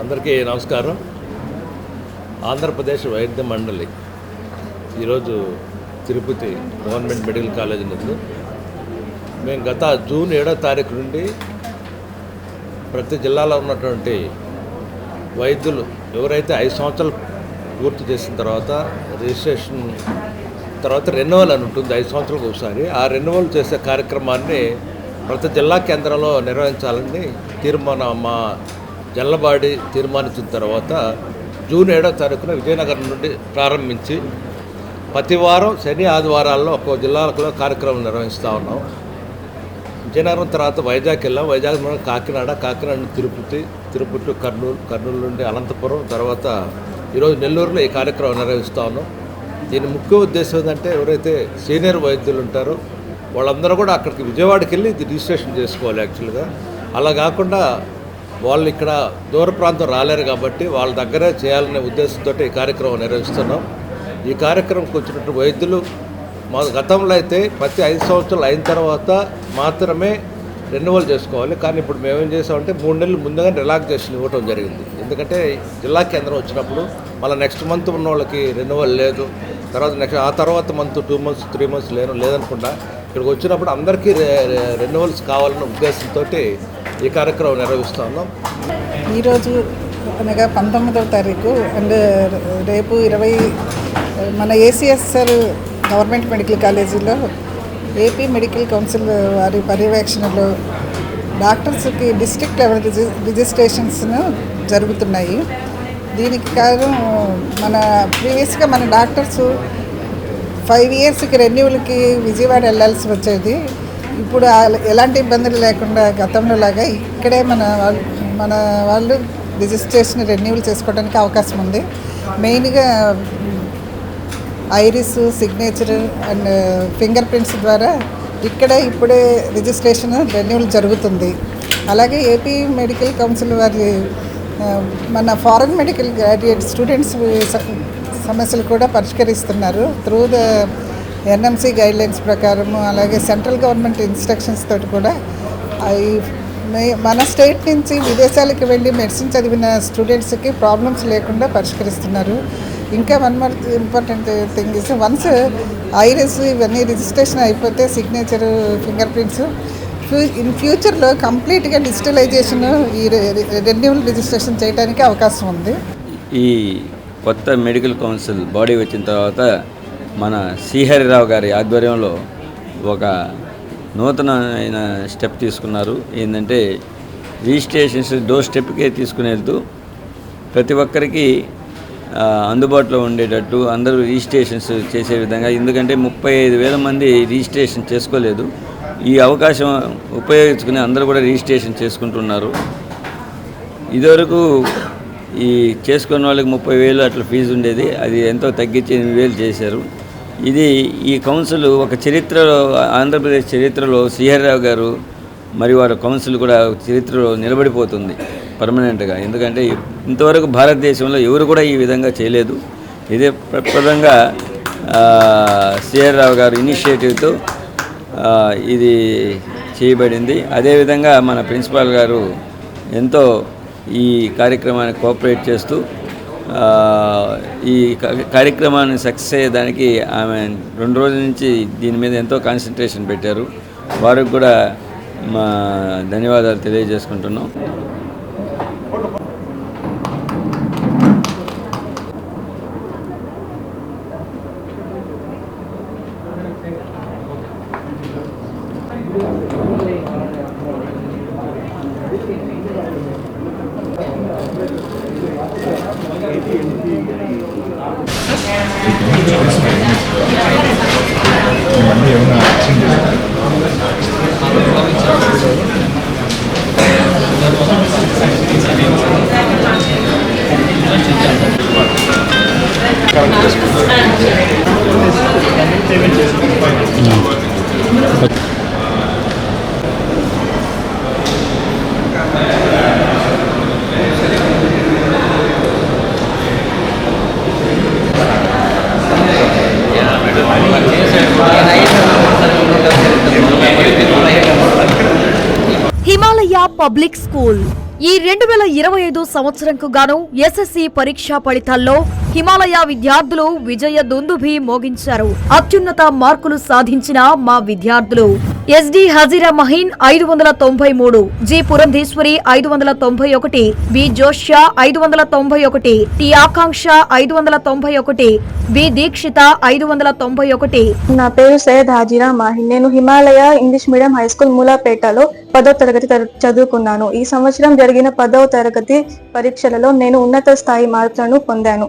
అందరికీ నమస్కారం. ఆంధ్రప్రదేశ్ వైద్య మండలి ఈరోజు తిరుపతి గవర్నమెంట్ మెడికల్ కాలేజీ నందు మేము గత జూన్ ఏడో తారీఖు నుండి ప్రతి జిల్లాలో ఉన్నటువంటి వైద్యులు ఎవరైతే ఐదు సంవత్సరాలు పూర్తి చేసిన తర్వాత రిజిస్ట్రేషన్ తర్వాత రెన్యువల్ అని ఉంటుంది ఐదు సంవత్సరాలకు ఒకసారి ఆ రెన్యువల్ చేసే కార్యక్రమాన్ని ప్రతి జిల్లా కేంద్రంలో నిర్వహించాలని తీర్మానం మా జల్లబాడి తీర్మానించిన తర్వాత జూన్ ఏడో తారీఖున విజయనగరం నుండి ప్రారంభించి ప్రతి వారం శని ఆదివారాల్లో ఒక్కో జిల్లాలో కార్యక్రమం నిర్వహిస్తూ ఉన్నాం. విజయనగరం తర్వాత వైజాగ్ వెళ్ళాం. వైజాగ్ మనం కాకినాడ కాకినాడ తిరుపతి తిరుపతి కర్నూలు కర్నూలు నుండి అనంతపురం తర్వాత ఈరోజు నెల్లూరులో ఈ కార్యక్రమం నిర్వహిస్తూ ఉన్నాం. దీని ముఖ్య ఉద్దేశం ఏంటంటే ఎవరైతే సీనియర్ వైద్యులు ఉంటారో వాళ్ళందరూ కూడా అక్కడికి విజయవాడకి వెళ్ళి ఇది రిజిస్ట్రేషన్ చేసుకోవాలి యాక్చువల్గా. అలా కాకుండా వాళ్ళు ఇక్కడ దూర ప్రాంతం రాలేరు కాబట్టి వాళ్ళ దగ్గరే చేయాలనే ఉద్దేశంతో ఈ కార్యక్రమం నిర్వహిస్తున్నాం. ఈ కార్యక్రమంకి వచ్చినట్టు వైద్యులు గతంలో అయితే ప్రతి ఐదు సంవత్సరాలు అయిన తర్వాత మాత్రమే రెన్యువల్ చేసుకోవాలి. కానీ ఇప్పుడు మేమేం చేసామంటే మూడు నెలలు ముందుగా రిలాక్సేషన్ ఇవ్వటం జరిగింది. ఎందుకంటే జిల్లా కేంద్రం వచ్చినప్పుడు మళ్ళీ నెక్స్ట్ మంత్ ఉన్న వాళ్ళకి రెన్యువల్ లేదు. తర్వాత నెక్స్ట్ ఆ తర్వాత month two months three months లేను లేదనుకుండా ఇక్కడికి వచ్చినప్పుడు అందరికీ రెన్యువల్స్ కావాలన్న ఉద్దేశంతో ఈ కార్యక్రమం నిర్వహిస్తున్నాం ఈరోజు అనగా పంతొమ్మిదవ తారీఖు అండ్ రేపు ఇరవై మన ఏసీఎస్ఆర్ గవర్నమెంట్ మెడికల్ కాలేజీలో ఏపీ మెడికల్ కౌన్సిల్ వారి పర్యవేక్షణలో డాక్టర్స్కి డిస్ట్రిక్ట్ లెవెల్ రిజిస్ట్రేషన్స్ను జరుగుతున్నాయి. దీనికి కారణం మన ప్రీవియస్గా మన డాక్టర్స్ ఫైవ్ ఇయర్స్కి రెన్యూవల్కి విజయవాడ వెళ్ళాల్సి వచ్చేది. ఇప్పుడు ఎలాంటి ఇబ్బందులు లేకుండా గతంలో లాగా ఇక్కడే మన వాళ్ళు మన వాళ్ళు రిజిస్ట్రేషన్ రెన్యూవల్ చేసుకోవడానికి అవకాశం ఉంది. మెయిన్గా iris signature and finger prints ద్వారా ఇక్కడే ఇప్పుడే రిజిస్ట్రేషన్ రెన్యువల్ జరుగుతుంది. అలాగే ఏపీ మెడికల్ కౌన్సిల్ వారి మన ఫారెన్ మెడికల్ గ్రాడ్యుయేట్ స్టూడెంట్స్ సమస్యలు కూడా పరిష్కరిస్తున్నారు. త్రూ ద ఎన్ఎంసీ గైడ్లైన్స్ ప్రకారము అలాగే సెంట్రల్ గవర్నమెంట్ ఇన్స్ట్రక్షన్స్ తోటి కూడా ఈ మే- మన స్టేట్ నుంచి విదేశాలకు వెళ్ళి మెడిసిన్ చదివిన స్టూడెంట్స్కి ప్రాబ్లమ్స్ లేకుండా పరిష్కరిస్తున్నారు. ఇంకా one more important thing is once iris ఇవన్నీ రిజిస్ట్రేషన్ అయిపోతే సిగ్నేచర్ ఫింగర్ ప్రింట్స్ ఇన్ ఫ్యూచర్లో కంప్లీట్గా డిజిటలైజేషన్ ఈ రెన్యూవల్ రిజిస్ట్రేషన్ చేయడానికి అవకాశం ఉంది. ఈ కొత్త మెడికల్ కౌన్సిల్ బాడీ వచ్చిన తర్వాత మన శ్రీహరిరావు గారి ఆధ్వర్యంలో ఒక నూతనమైన స్టెప్ తీసుకున్నారు. ఏంటంటే రిజిస్ట్రేషన్స్ డోర్ స్టెప్కే తీసుకుని వెళ్తూ ప్రతి ఒక్కరికి అందుబాటులో ఉండేటట్టు అందరూ రిజిస్ట్రేషన్స్ చేసే విధంగా ఎందుకంటే ముప్పై ఐదు వేల మంది రిజిస్ట్రేషన్ చేసుకోలేదు. ఈ అవకాశం ఉపయోగించుకుని అందరూ కూడా రిజిస్ట్రేషన్ చేసుకుంటున్నారు. ఇదివరకు ఈ చేసుకున్న వాళ్ళకి ముప్పై వేలు అట్లా ఫీజు ఉండేది అది ఎంతో తగ్గించి ఎనిమిది వేలు చేశారు. ఇది ఈ కౌన్సిల్ ఒక చరిత్రలో ఆంధ్రప్రదేశ్ చరిత్రలో శ్రీహరిరావు గారు మరి వారి కౌన్సిల్ కూడా చరిత్రలో నిలబడిపోతుంది. పర్మనెంట్గా ఎందుకంటే ఇంతవరకు భారతదేశంలో ఎవరు కూడా ఈ విధంగా చేయలేదు. ఇదే ప్రప్రదంగా రావు గారు ఇనిషియేటివ్తో ఇది చేయబడింది. అదేవిధంగా మన ప్రిన్సిపాల్ గారు ఎంతో ఈ కార్యక్రమాన్ని కోఆపరేట్ చేస్తూ ఈ కార్యక్రమాన్ని సక్సెస్ అయ్యేదానికి ఆమె రెండు రోజుల నుంచి దీని మీద ఎంతో కాన్సన్ట్రేషన్ పెట్టారు. వారికి కూడా మా ధన్యవాదాలు తెలియజేసుకుంటున్నాం. เหมือนเดียวนะ పబ్లిక్ స్కూల్. ఈ రెండు వేల ఇరవై ఐదు సంవత్సరంకు గాను ఎస్ఎస్సి పరీక్షా ఫలితాల్లో హిమాలయ విద్యార్థులు విజయ దుందుభి మోగించారు. అత్యున్నత మార్కులు సాధించిన మా విద్యార్థులు. ఎస్డి హజీరా మహీన్ ఐదు వందల తొంభై మూడు జి పురంధేశ్వరి ఐదు వందల తొంభై ఒకటి బి జోష్యా ఐదు వందల తొంభై ఒకటి టి ఆకాంక్ష ఐదు వందల తొంభై ఒకటి బి దీక్షిత ఐదు వందల తొంభై ఒకటి. నా పేరు సయ్యద్ హాజీరా మాహిన్. నేను Himalaya English medium high school మూలాపేటలో పదో తరగతి చదువుకున్నాను. ఈ సంవత్సరం జరిగిన పదవ తరగతి పరీక్షలలో నేను ఉన్నత స్థాయి మార్కులను పొందాను.